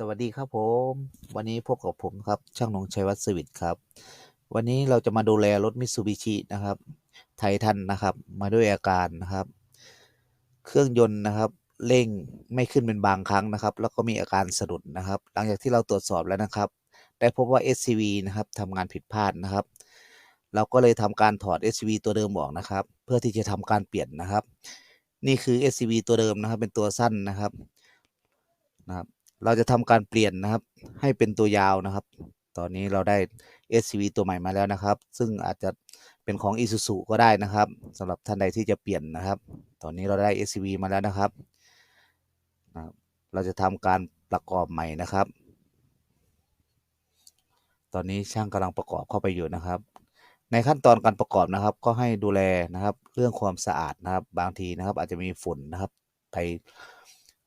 สวัสดีครับผม วันนี้พบกับผมครับ ช่างนงชัยวัฒน์สวิทย์ครับ วันนี้เราจะมาดูแลรถมิตซูบิชินะครับ ไททันนะครับ มาด้วยอาการนะครับ เครื่องยนต์นะครับ เร่งไม่ขึ้นเป็นบางครั้งนะครับ แล้วก็มีอาการสะดุดนะครับ หลังจากที่เราตรวจสอบแล้วนะครับ ได้พบว่า SCV นะครับทำงานผิดพลาดนะครับ เราก็เลยทำการถอด SCV ตัวเดิมออกนะครับ เพื่อที่จะทำการเปลี่ยนนะครับ นี่คือ SCV ตัวเดิมนะครับ เป็นตัวสั้นนะครับนะครับ เราจะทำการเปลี่ยนนะครับ ให้เป็นตัวยาวนะครับ ตอนนี้เราได้ SCV ตัวใหม่มาแล้วนะครับ ซึ่งอาจจะเป็นของ Isuzu ก็ได้นะครับสำหรับท่านใดที่จะเปลี่ยนนะครับ ตอนนี้เราได้ SCV มาแล้วนะครับนะครับ เราจะทำการประกอบใหม่นะครับ ตอนนี้ช่างกำลังประกอบเข้าไปอยู่นะครับ ในขั้นตอนการประกอบนะครับ ก็ให้ดูแลนะครับ เรื่องความสะอาดนะครับ บางทีนะครับ อาจจะมีฝุ่นนะครับไป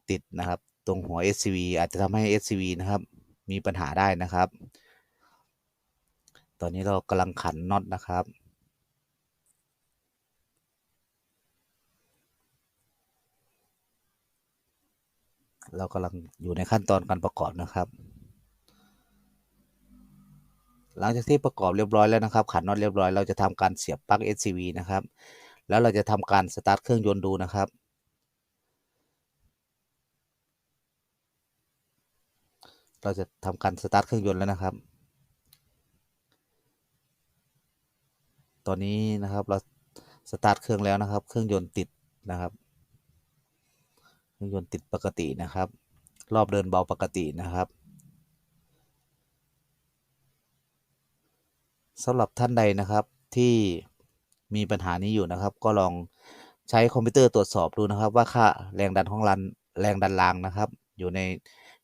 ติดนะครับ ตรงหัว SCV อาจจะทำให้ SCV นะครับ มีปัญหาได้นะครับ ตอนนี้เรากำลังขันน็อตนะครับเรากำลังอยู่ในขั้นตอนการประกอบนะครับ หลังจากที่ประกอบเรียบร้อยแล้วนะครับ ขันน็อตเรียบร้อย เราจะทำการเสียบปลั๊ก SCV นะครับ แล้วเราจะทำการสตาร์ทเครื่องยนต์ดูนะครับ เราจะทำการสตาร์ทเครื่องยนต์แล้วนะครับ ตอนนี้นะครับเราสตาร์ทเครื่องแล้วนะครับ เครื่องยนต์ติดนะครับ เครื่องยนต์ติดปกตินะครับ รอบเดินเบาปกตินะครับสำหรับท่านใดนะครับที่มีปัญหานี้อยู่นะครับ ก็ลองใช้คอมพิวเตอร์ตรวจสอบดูนะครับ ว่าค่าแรงดันของรันแรงดันรางนะครับ อยู่ใน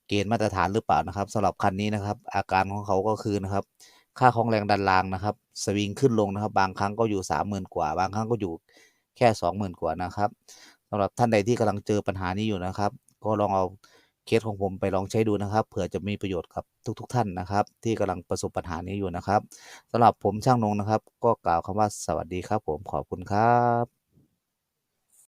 เกณฑ์มาตรฐานหรือเปล่านะครับสำหรับคันนี้นะครับ อาการของเขาก็คือนะครับ ค่าของแรงดันรางนะครับ สวิงขึ้นลงนะครับ บางครั้งก็อยู่สามหมื่นกว่า บางครั้งก็อยู่แค่สองหมื่นกว่านะครับสำหรับท่านใดที่กำลังเจอปัญหานี้อยู่นะครับ ก็ลองเอาเคสของผมไปลองใช้ดูนะครับเผื่อจะมีประโยชน์กับทุกๆท่านนะครับ ที่กำลังประสบปัญหานี้อยู่นะครับสำหรับผมช่างนงนะครับ ก็กล่าวคำว่าสวัสดีครับ ผมขอบคุณครับ